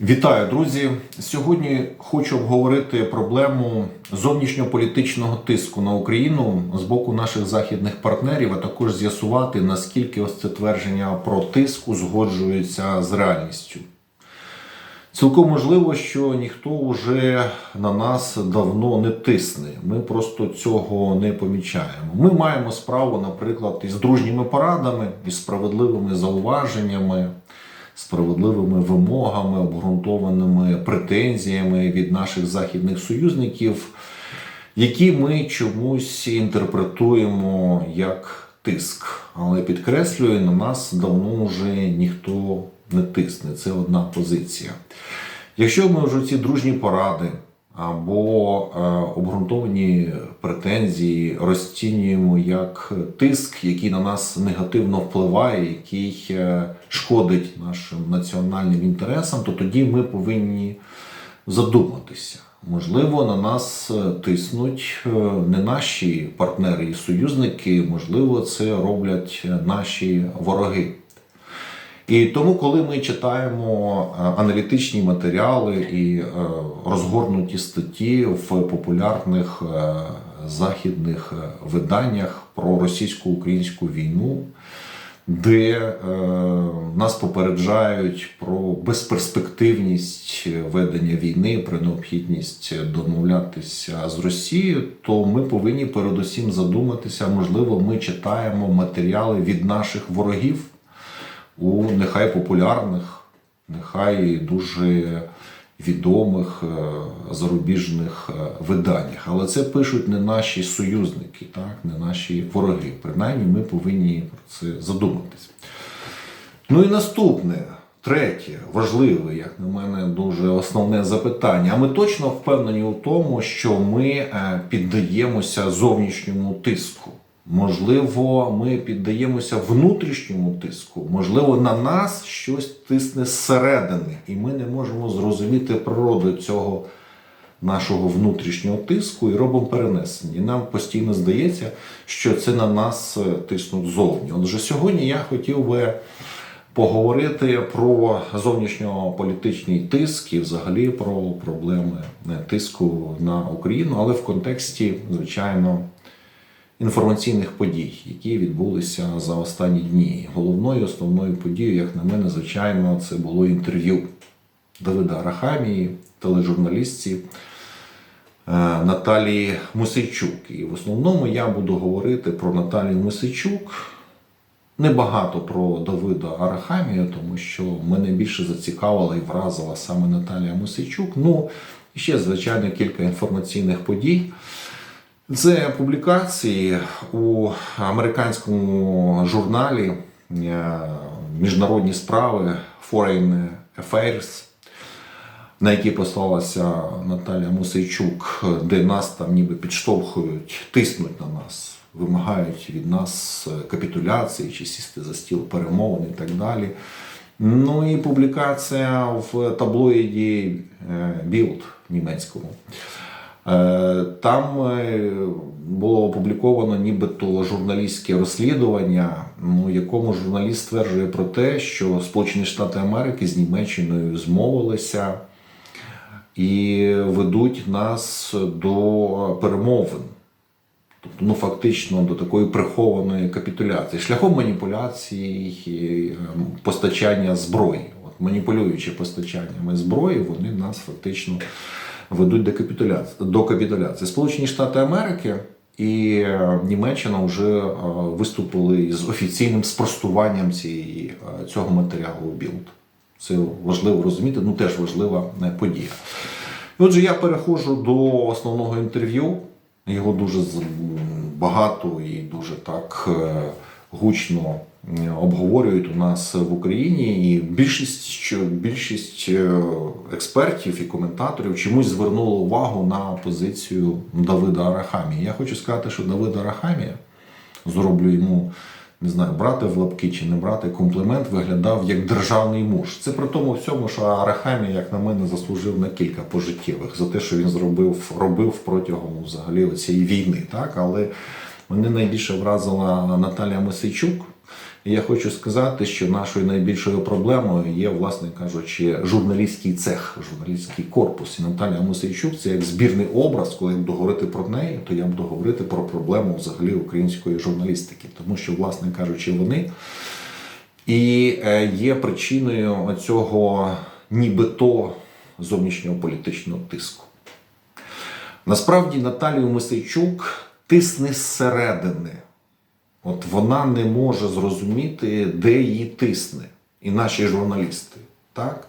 Вітаю, друзі! Сьогодні хочу обговорити проблему зовнішньополітичного тиску на Україну з боку наших західних партнерів, а також з'ясувати, наскільки ось це твердження про тиск узгоджується з реальністю. Цілком можливо, що ніхто вже на нас давно не тисне. Ми просто цього не помічаємо. Ми маємо справу, наприклад, із дружніми порадами, із справедливими зауваженнями, справедливими вимогами, обґрунтованими претензіями від наших західних союзників, які ми чомусь інтерпретуємо як тиск. Але підкреслюю, на нас давно вже ніхто не тисне. Це одна позиція. Якщо ми вже ці дружні поради або е, обґрунтовані претензії розцінюємо як тиск, який на нас негативно впливає, який е, шкодить нашим національним інтересам, то тоді ми повинні задуматися. Можливо, на нас е, тиснуть не наші партнери і союзники, можливо, це роблять наші вороги. І тому, коли ми читаємо е, аналітичні матеріали і е, розгорнуті статті в популярних е, західних виданнях про російсько-українську війну, де нас попереджають про безперспективність ведення війни, про необхідність домовлятися з Росією, то ми повинні передусім задуматися, можливо, ми читаємо матеріали від наших ворогів у нехай популярних, нехай дуже відомих е, зарубіжних е, виданнях. Але це пишуть не наші союзники, так, не наші вороги. Принаймні, ми повинні про це задуматись. Ну і наступне, третє, важливе, як на мене, дуже основне запитання. А ми точно впевнені у тому, що ми е, піддаємося зовнішньому тиску. Можливо, ми піддаємося внутрішньому тиску, можливо, на нас щось тисне зсередини, і ми не можемо зрозуміти природу цього нашого внутрішнього тиску і робимо перенесення. І нам постійно здається, що це на нас е, тиснуть зовні. Отже, сьогодні я хотів би поговорити про зовнішньополітичний тиск і взагалі про проблеми е, тиску на Україну, але в контексті, звичайно, інформаційних подій, які відбулися за останні дні. Головною основною подією, як на мене, звичайно, це було інтерв'ю Давида Арахамії, тележурналістці. е, Наталії Мусичук. І в основному я буду говорити про Наталію Мусичук. Небагато про Давида Арахамія, тому що мене більше зацікавила і вразила саме Наталія Мусичук. Ну, і ще, звичайно, кілька інформаційних подій. Це публікації у американському журналі е, Міжнародні справи Foreign Affairs, на які послалася Наталя Мусейчук, де нас там ніби підштовхують, тиснуть на нас, вимагають від нас капітуляції чи сісти за стіл перемовин і так далі. Ну і публікація в таблоїді е, Bild німецькому. Е, Там е, було опубліковано нібито журналістське розслідування, ну, якому журналіст стверджує про те, що Сполучені Штати Америки з Німеччиною змовилися і ведуть нас до перемовин. Тобто, ну фактично до такої прихованої капітуляції, шляхом маніпуляції е, постачання зброї. От маніпулюючи постачаннями зброї, вони нас фактично ведуть до капітуляції. До капітуляції. Сполучені Штати Америки і е, Німеччина вже е, виступили з офіційним спростуванням цієї, е, цього матеріалу Білд. Це важливо розуміти, ну теж важлива подія. Отже, я переходжу до основного інтерв'ю. Його дуже багато і дуже так гучно обговорюють у нас в Україні. І більшість, що більшість е, експертів і коментаторів чомусь звернуло увагу на позицію Давида Арахамії. Я хочу сказати, що Давид Арахамія зроблю йому. Не знаю, брати в лапки чи не брати комплімент виглядав як державний муж. Це при тому всьому, що Арахамі, як на мене, заслужив на кілька пожиттєвих за те, що він зробив робив протягом взагалі цієї війни. Так? Але мене найбільше вразила Наталія Мисичук, І я хочу сказати, що нашою найбільшою проблемою є, власне кажучи, журналістський цех, журналістський корпус. І Наталя Мосейчук це як збірний образ, коли я буду говорити про неї, то я буду говорити про проблему взагалі української журналістики, тому що, власне кажучи, вони і е, є причиною цього нібито зовнішнього політичного тиску. Насправді Наталію Мисейчук тисне зсередини. От вона не може зрозуміти, де її тисне, і наші журналісти. Так?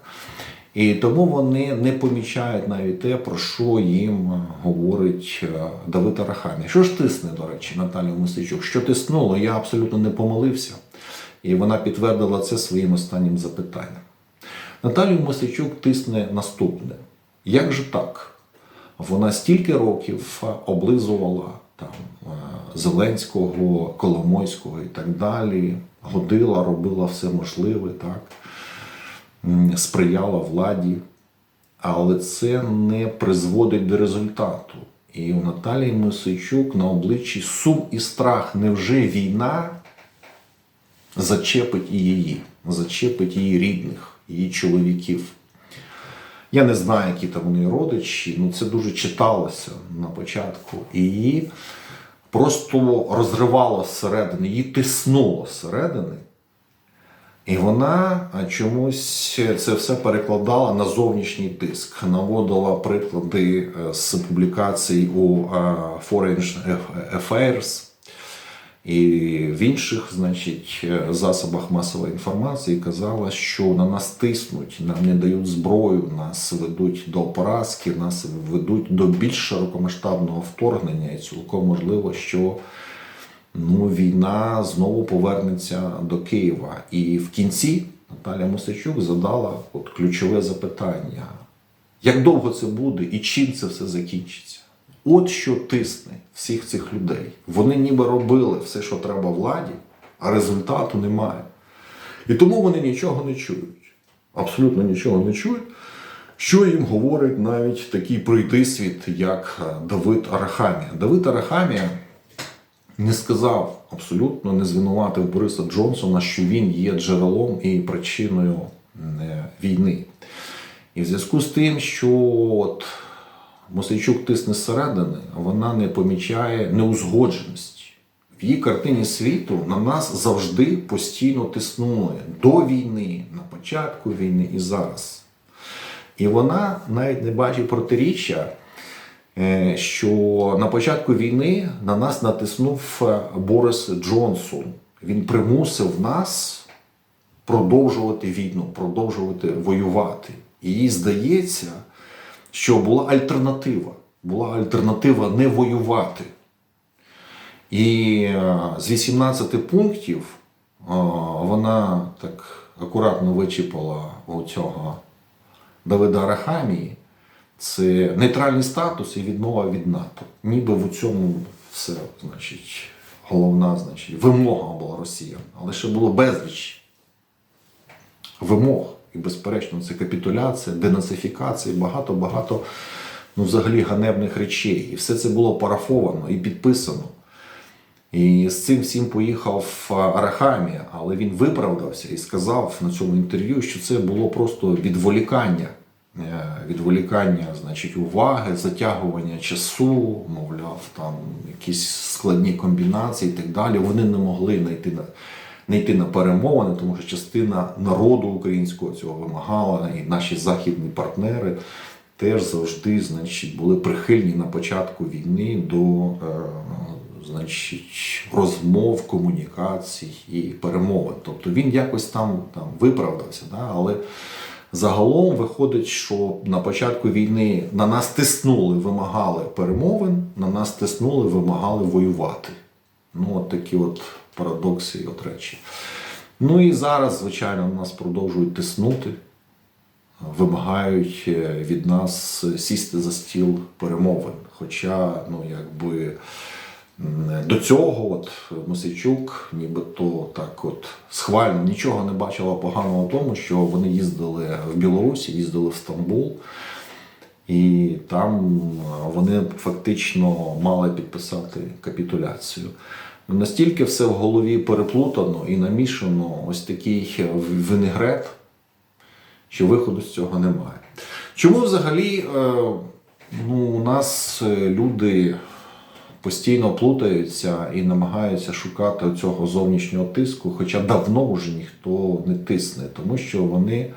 І тому вони не помічають навіть те, про що їм е, говорить е, Давид Арахамія. Що ж тисне, до речі, Наталію Мисичук? Що тиснуло? Я абсолютно не помилився. І вона підтвердила це своїм останнім запитанням. Наталію Мисичук тисне наступне. Як же так? Вона стільки років облизувала там, е, Зеленського, Коломойського і так далі, годила, робила все можливе, так, сприяла владі, але це не призводить до результату. І у Наталії Мосичук на обличчі сум і страх. Невже війна зачепить і її, зачепить її рідних, її чоловіків? Я не знаю, які там вони родичі, ну це дуже читалося на початку. І її просто розривало зсередини, її тиснуло зсередини. І вона чомусь це все перекладала на зовнішній тиск, наводила приклади е, з публікацій у е, Foreign Affairs і в інших, значить, е, засобах масової інформації казала, що на нас тиснуть, нам не дають зброю, нас ведуть до поразки, нас ведуть до більш широкомасштабного вторгнення, і цілком можливо, що ну, війна знову повернеться до Києва. І в кінці Наталя Мосичук задала от ключове запитання: як довго це буде і чим це все закінчиться? От що тисне всіх цих людей. Вони ніби робили все, що треба владі, а результату немає. І тому вони нічого не чують. Абсолютно нічого не чують. Що їм говорить навіть такий прийтисвіт, як е, Давид Арахамія. Давид Арахамія не сказав абсолютно, не звинуватив Бориса Джонсона, що він є джерелом і причиною е, війни. І в зв'язку з тим, що от Мосейчук тисне зсередини, вона не помічає неузгодженості. В її картині світу на нас завжди постійно тиснули до війни, на початку війни і зараз. І вона навіть не бачить протиріччя, е, що на початку війни на нас натиснув е, Борис Джонсон. Він примусив нас продовжувати війну, продовжувати воювати. І їй здається, що була альтернатива. Була альтернатива не воювати. І е, з 18 пунктів е, вона так акуратно вичіпала у цього Давида Арахамії. Це нейтральний статус і відмова від НАТО. Ніби в цьому все, значить, головна значить, вимога була росіян. Але ще було безліч вимог. І, безперечно, це капітуляція, денацифікація, багато-багато ну, взагалі ганебних речей. І все це було парафовано і підписано. І з цим всім поїхав Арахамія, але він виправдався і сказав на цьому інтерв'ю, що це було просто відволікання, е, відволікання, значить, уваги, затягування часу, мовляв, там якісь складні комбінації і так далі. Вони не могли знайти на не йти на перемовини, тому що частина народу українського цього вимагала, і наші західні партнери теж завжди значить, були прихильні на початку війни до е, значить, розмов, комунікацій і перемовин. Тобто він якось там, там виправдався, да? але. Загалом виходить, що на початку війни на нас тиснули, вимагали перемовин, на нас тиснули, вимагали воювати. Ну, от такі от парадокси і от речі. Ну і зараз, звичайно, нас продовжують тиснути, вимагають е, від нас сісти за стіл перемовин. Хоча, ну, якби. До цього от Мосичук нібито так от схвально нічого не бачила поганого в тому, що вони їздили в Білорусі, їздили в Стамбул, і там вони фактично мали підписати капітуляцію. Настільки все в голові переплутано і намішано ось такий винегрет, що виходу з цього немає. Чому взагалі е, ну, у нас е, люди постійно плутаються і намагаються шукати цього зовнішнього тиску, хоча давно вже ніхто не тисне, тому що вони.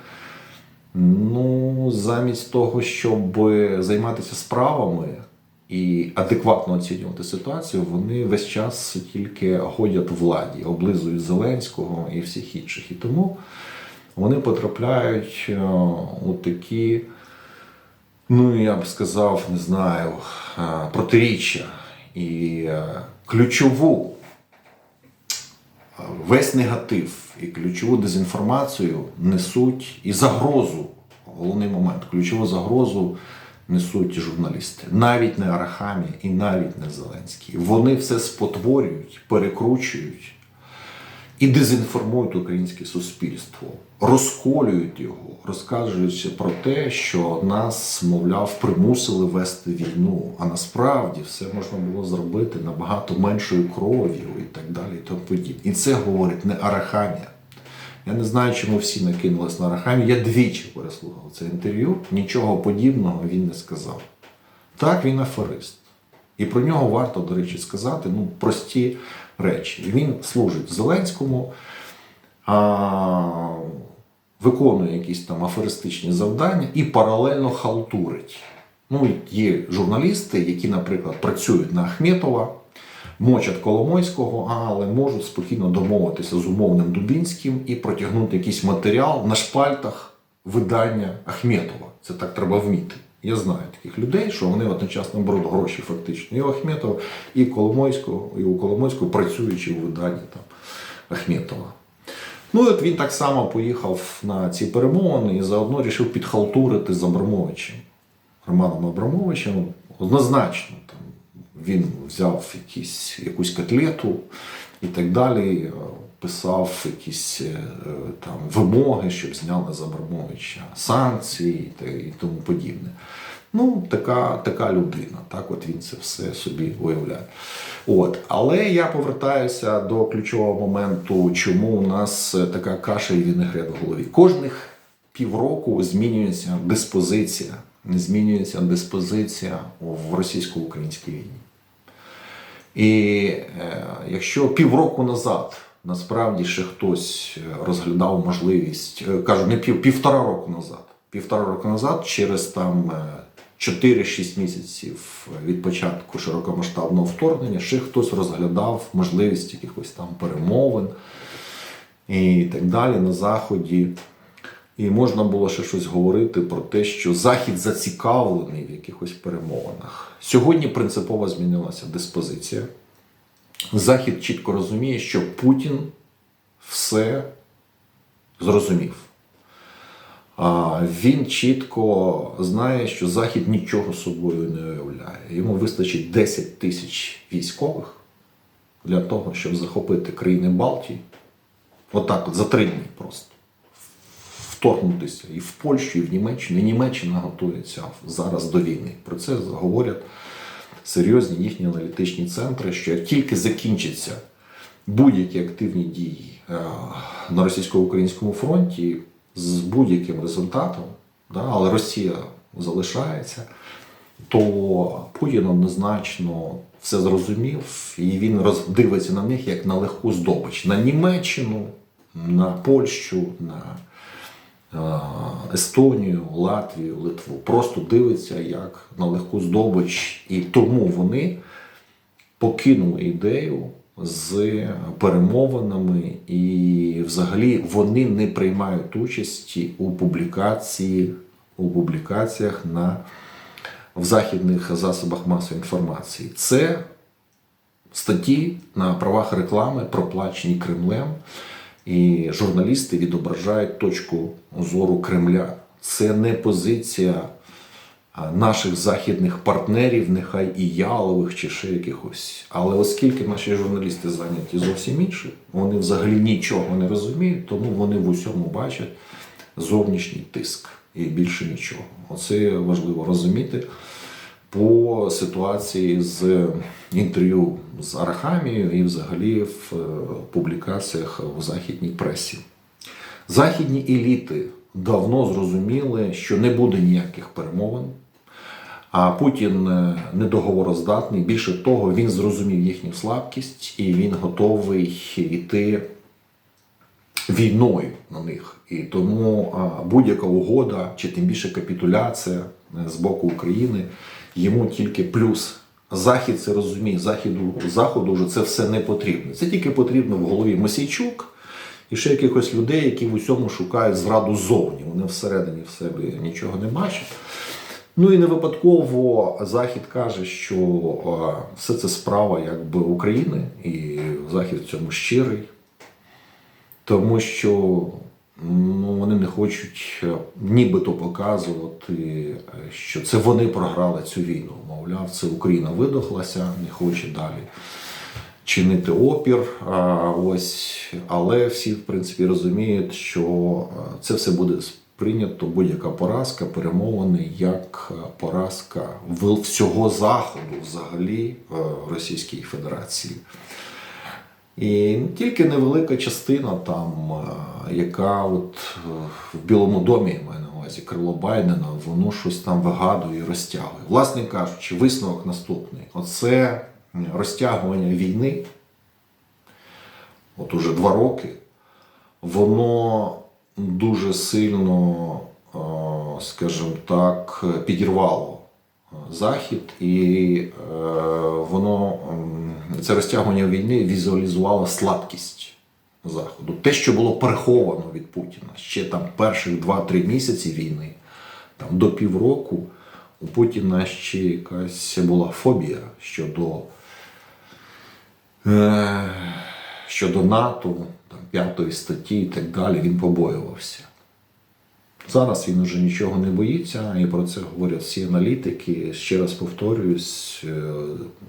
Ну, замість того, щоб займатися справами і адекватно оцінювати ситуацію, вони весь час тільки ходять владі, облизують Зеленського і всіх інших. І тому вони потрапляють е, у такі, ну я б сказав, не знаю, е, протиріччя і е, ключову весь негатив і ключову дезінформацію несуть і загрозу. Головний момент, ключову загрозу несуть журналісти, навіть не Арахамі і навіть не Зеленський. Вони все спотворюють, перекручують і дезінформують українське суспільство, розколюють його, розказуючи про те, що нас, мовляв, примусили вести війну. А насправді все можна було зробити набагато меншою кров'ю і так далі. І тому подібне. І це говорить не Арахамія. Я не знаю, чому всі накинулись на Арахамі. Я двічі переслухав це інтерв'ю. Нічого подібного він не сказав. Так, він аферист. І про нього варто, до речі, сказати ну, прості речі. Він служить Зеленському, а, виконує якісь там аферистичні завдання і паралельно халтурить. Ну, є журналісти, які, наприклад, працюють на Ахметова, мочать Коломойського, але можуть спокійно домовитися з умовним Дубінським і протягнути якийсь матеріал на шпальтах видання Ахметова. Це так треба вміти. Я знаю таких людей, що вони одночасно беруть гроші фактично і у Ахметова, і Коломойського, і у Коломойського, працюючи у виданні там Ахметова. Ну і от він так само поїхав на ці перемовини і заодно рішив підхалтурити з Абрамовичем. Романом Абрамовичем однозначно він взяв якісь, якусь котлету і так далі, писав якісь е, там вимоги, щоб зняли з Абрамовича санкції і тому подібне. Ну, така, така людина, так от він це все собі уявляє. От. Але я повертаюся до ключового моменту, чому у нас така каша і вінегрет в голові. Кожних півроку змінюється диспозиція, змінюється диспозиція в російсько-українській війні. І е, якщо півроку назад насправді ще хтось е, розглядав можливість, е, кажу, не пів, півтора року назад, півтора року назад, через там е, 4-6 місяців від початку широкомасштабного вторгнення, ще хтось розглядав можливість якихось там перемовин і так далі на Заході. І можна було ще щось говорити про те, що Захід зацікавлений в якихось перемовинах. Сьогодні принципово змінилася диспозиція. Захід чітко розуміє, що Путін все зрозумів. Він чітко знає, що Захід нічого собою не уявляє. Йому вистачить 10 тисяч військових для того, щоб захопити країни Балтії. Отак, от за три дні просто вторгнутися і в Польщу, і в Німеччину. І Німеччина готується зараз до війни. Про це говорять серйозні їхні аналітичні центри, що як тільки закінчаться будь-які активні дії е, на російсько-українському фронті з будь-яким результатом, да, але Росія залишається, то Путін однозначно все зрозумів, і він роздивиться на них як на легку здобич. На Німеччину, на Польщу, на Естонію, Латвію, Литву. Просто дивиться як на легку здобич, і тому вони покинули ідею з перемовинами, і взагалі вони не приймають участі у публікації у публікаціях на в західних засобах масової інформації. Це статті на правах реклами, проплачені Кремлем, і журналісти відображають точку зору Кремля. Це не позиція наших західних партнерів, нехай і ялових чи ще якихось. Але оскільки наші журналісти зайняті зовсім іншим, вони взагалі нічого не розуміють, тому вони в усьому бачать зовнішній тиск і більше нічого. Оце важливо розуміти. По ситуації з інтерв'ю з Арахамією і взагалі в е, публікаціях в західній пресі. Західні еліти давно зрозуміли, що не буде ніяких перемовин. А Путін е, недоговороздатний. Більше того, він зрозумів їхню слабкість і він готовий йти війною на них. І тому будь-яка угода, чи тим більше капітуляція е, з боку України, йому тільки плюс. Захід це розуміє, Західу, Заходу вже це все не потрібно. Це тільки потрібно в голові Мосійчук і ще якихось людей, які в усьому шукають зраду ззовні. Вони всередині в себе нічого не бачать. Ну і не випадково Захід каже, що все це справа якби України, і Захід в цьому щирий, тому що ну, вони не хочуть е, нібито показувати, е, що це вони програли цю війну. Мовляв, це Україна видохлася, не хоче далі чинити опір. А, ось, але всі, в принципі, розуміють, що е, це все буде сприйнято, будь-яка поразка, перемовини, як поразка всього Заходу, взагалі Російській Федерації. І тільки невелика частина, там, е, яка от е, в Білому домі, я маю на увазі, крило Байдена, воно щось там вигадує і розтягує. Власне кажучи, висновок наступний: оце розтягування війни, от уже два роки, воно дуже сильно, е, скажімо так, підірвало Захід, і е, воно це розтягування війни візуалізувало слабкість Заходу. Те, що було переховано від Путіна ще там перших 2-3 місяці війни, там до півроку, у Путіна ще якась була фобія щодо, е, щодо НАТО, там, п'ятої статті і так далі. Він побоювався. Зараз він уже нічого не боїться, і про це говорять всі аналітики. Ще раз повторююсь, е,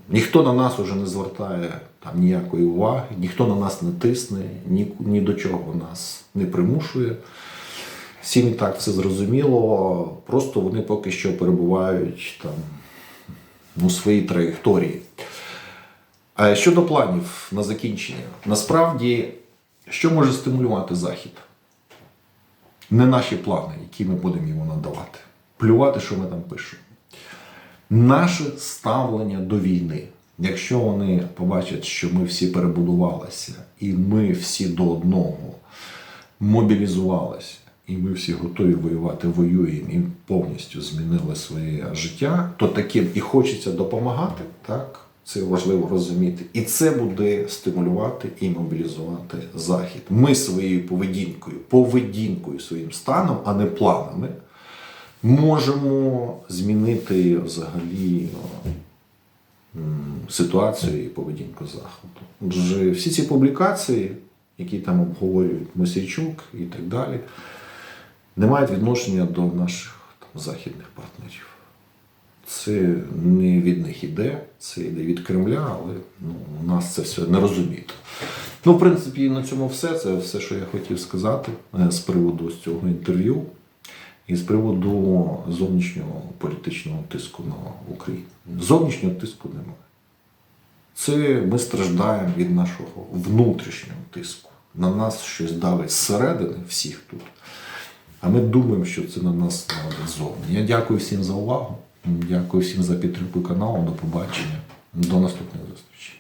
ніхто на нас уже не звертає там ніякої уваги, ніхто на нас не тисне, ні, ні до чого нас не примушує. Всім і так все зрозуміло. Просто вони поки що перебувають там у своїй траєкторії. Щодо планів на закінчення, насправді, що може стимулювати Захід? Не наші плани, які ми будемо йому надавати. Плювати, що ми там пишемо. Наше ставлення до війни. Якщо вони побачать, що ми всі перебудувалися, і ми всі до одного мобілізувалися, і ми всі готові воювати, воюємо і повністю змінили своє життя, то таким і хочеться допомагати, так? Це важливо розуміти. І це буде стимулювати і мобілізувати Захід. Ми своєю поведінкою, поведінкою своїм станом, а не планами, можемо змінити взагалі ситуацію і поведінку Заходу. Отже, всі ці публікації, які там обговорюють Мосійчук і так далі, не мають відношення до наших там, західних партнерів. Це не від них іде, це йде від Кремля, але ну, у нас це все не розуміють. Ну, в принципі, на цьому все. Це все, що я хотів сказати е, з приводу цього інтерв'ю і з приводу зовнішнього політичного тиску на Україну. Зовнішнього тиску немає. Це ми страждаємо від нашого внутрішнього тиску. На нас щось давить зсередини всіх тут. А ми думаємо, що це на нас ззовні. Я дякую всім за увагу. Дякую всім за підтримку каналу. До побачення. До наступних зустрічей.